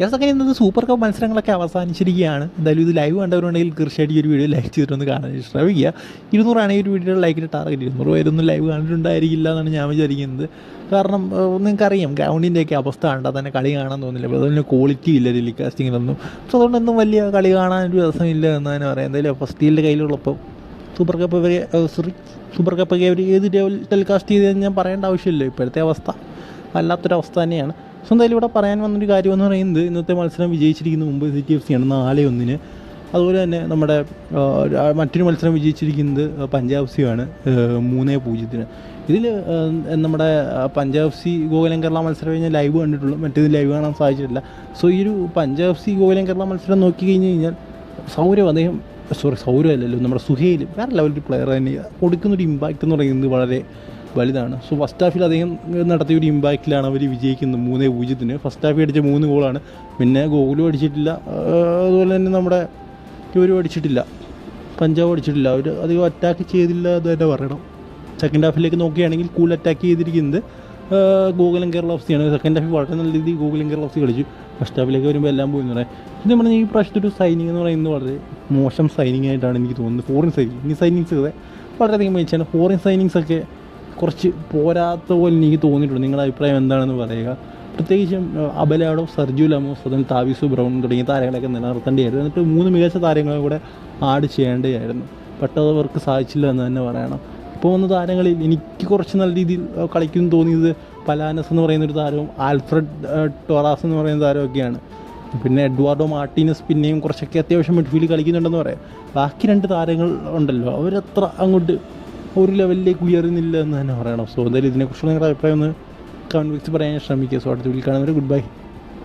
Yes അങ്ങനെ ഇന്നത്തെ super cup മത്സരങ്ങളൊക്കെ അവസാനിച്ചിരിക്കുകയാണ്. എന്തായാലും ഇത് ലൈവ് കണ്ടവരുണ്ടെങ്കിൽ തീർച്ചയായിട്ടും ഈ ഒരു വീഡിയോ ലൈക്ക് ചെയ്തിട്ടൊന്ന് കാണാൻ ശ്രമിക്കുക. ഇരുന്നൂറാണ് ഈ ഒരു വീഡിയോയുടെ ലൈക്കിന്റെ ടാർഗറ്റ് ഇരുന്നൂറ് പേരൊന്നും ലൈവ് കണ്ടിട്ടുണ്ടായിരിക്കില്ല എന്നാണ് ഞാൻ വിചാരിക്കുന്നത്. കാരണം നിങ്ങൾക്കറിയാം ഗ്രൗണ്ടിന്റെയൊക്കെ അവസ്ഥ കണ്ടാൽ തന്നെ കളി കാണാൻ തോന്നില്ല. അതിന് ക്വാളിറ്റി ഇല്ല ടെലികാസ്റ്റിങ്ങിലൊന്നും സോ അതുകൊണ്ടൊന്നും വലിയ കളി കാണാൻ ഒരു രസമില്ല എന്ന് തന്നെ പറയാം. എന്തായാലും ഫസ്റ്റിന്റെ കയ്യിലുള്ളപ്പോൾ super cup sorry super cup അവർ ഏത് ലെവൽ ടെലികാസ്റ്റ് ചെയ്തതെന്ന് ഞാൻ പറയേണ്ട ആവശ്യമില്ല. ഇപ്പോഴത്തെ അവസ്ഥ. വല്ലാത്തൊരവസ്ഥ തന്നെയാണ്. സോ എന്തായാലും ഇവിടെ പറയാൻ വന്നൊരു കാര്യം എന്ന് പറയുന്നത് ഇന്നത്തെ മത്സരം വിജയിച്ചിരിക്കുന്ന മുംബൈ സിറ്റി എഫ് സിയാണ് നാല് ഒന്നിന്. അതുപോലെ തന്നെ നമ്മുടെ മറ്റൊരു മത്സരം വിജയിച്ചിരിക്കുന്നത് പഞ്ചാബ് സി ആണ് മൂന്ന് പൂജ്യത്തിന്. ഇതിൽ നമ്മുടെ പഞ്ചാബ് സി ഗോകുലം കേരള മത്സരം ഞാൻ ലൈവ് കണ്ടിട്ടുള്ളൂ. മറ്റേത് ലൈവ് കാണാൻ സാധിച്ചിട്ടില്ല. സോ ഈ ഒരു പഞ്ചാബ് സി ഗോകുലം കേരള മത്സരം നോക്കി കഴിഞ്ഞ് കഴിഞ്ഞാൽ സൗരവ് അദ്ദേഹം സോറി സൗരവ് അല്ലല്ലോ നമ്മുടെ സുഹേൽ വേറെ ലെവലിൽ പ്ലെയർ തന്നെ കൊടുക്കുന്നൊരു ഇമ്പാക്റ്റ് എന്ന് പറയുന്നത് വളരെ വലുതാണ്. സോ ഫസ്റ്റ് ഹാഫിൽ അദ്ദേഹം നടത്തിയ ഒരു ഇമ്പാക്റ്റിലാണ് അവർ വിജയിക്കുന്നത് മൂന്നേ പൂജ്യത്തിന്. ഫസ്റ്റ് ഹാഫിൽ അടിച്ച മൂന്ന് ഗോളാണ് പിന്നെ ഗോകുലും അടിച്ചിട്ടില്ല. അതുപോലെ തന്നെ നമ്മുടെ ഇവരും അടിച്ചിട്ടില്ല. പഞ്ചാബ് അടിച്ചിട്ടില്ല. അവർ അധികം അറ്റാക്ക് ചെയ്തില്ല എന്ന് തന്നെ പറയണം. സെക്കൻഡ് ഹാഫിലേക്ക് നോക്കുകയാണെങ്കിൽ കൂടുതൽ അറ്റാക്ക് ചെയ്തിരിക്കുന്നത് ഗോകുലം കേരള ഓഫ്സിയാണ് സെക്കൻഡ് ഹാഫിൽ വളരെ നല്ല രീതിയിൽ ഗോകുലം കേരള ഓഫ്സി കളിച്ചു. ഫസ്റ്റ് ഹാഫിലേക്ക് വരുമ്പോൾ എല്ലാം പോയി എന്ന് പറയാം. പിന്നെ നമ്മുടെ ഈ പ്രാവശ്യത്തെ ഒരു സൈനിങ് എന്ന് പറയുന്നത് വളരെ മോശം സൈനിങ് ആയിട്ടാണ് എനിക്ക് തോന്നുന്നത്. ഫോറിൻ സൈനിങ് ഈ സൈനിങ്സ് വളരെ വളരെയധികം മികച്ചാണ് ഫോറിൻ സൈനിങ്സ് ഒക്കെ കുറച്ച് പോരാത്ത പോലെ എനിക്ക് തോന്നിയിട്ടുണ്ട്. നിങ്ങളുടെ അഭിപ്രായം എന്താണെന്ന് പറയുക. പ്രത്യേകിച്ചും അബലാഡോ സർജു ലമോസ് അതും താവിസു ബ്രൗൺ തുടങ്ങിയ താരങ്ങളെയൊക്കെ നിലനിർത്തേണ്ടിയായിരുന്നു. എന്നിട്ട് മൂന്ന് മികച്ച താരങ്ങളും കൂടെ ആഡ് ചെയ്യേണ്ടതായിരുന്നു പെട്ടത് അവർക്ക് സാധിച്ചില്ല എന്ന് തന്നെ പറയണം. ഇപ്പോൾ വന്ന താരങ്ങളിൽ എനിക്ക് കുറച്ച് നല്ല രീതിയിൽ കളിക്കും തോന്നിയത് പലാനസ് എന്ന് പറയുന്ന ഒരു താരവും ആൽഫ്രഡ് ടൊറാസ് എന്ന് പറയുന്ന താരമൊക്കെയാണ്. പിന്നെ എഡ്വാർഡോ മാർട്ടീനസ് പിന്നെയും കുറച്ചൊക്കെ അത്യാവശ്യം മിഡ്ഫീൽഡ് കളിക്കുന്നുണ്ടെന്ന് പറയാം. ബാക്കി രണ്ട് താരങ്ങൾ ഉണ്ടല്ലോ. അവരത്ര അങ്ങോട്ട് ഒരു ലെവലിലേക്ക് ഉയരുന്നില്ല എന്ന് തന്നെ പറയണം. സോ എന്തായാലും ഇതിനെക്കുറിച്ചുള്ള നിങ്ങളുടെ അഭിപ്രായം ഒന്ന് കമന്റ് ബോക്സിൽ പറയാൻ ശ്രമിക്കുക സോ അടുത്ത വീട്ടിൽ കാണുന്നവരെ ഗുഡ് ബൈ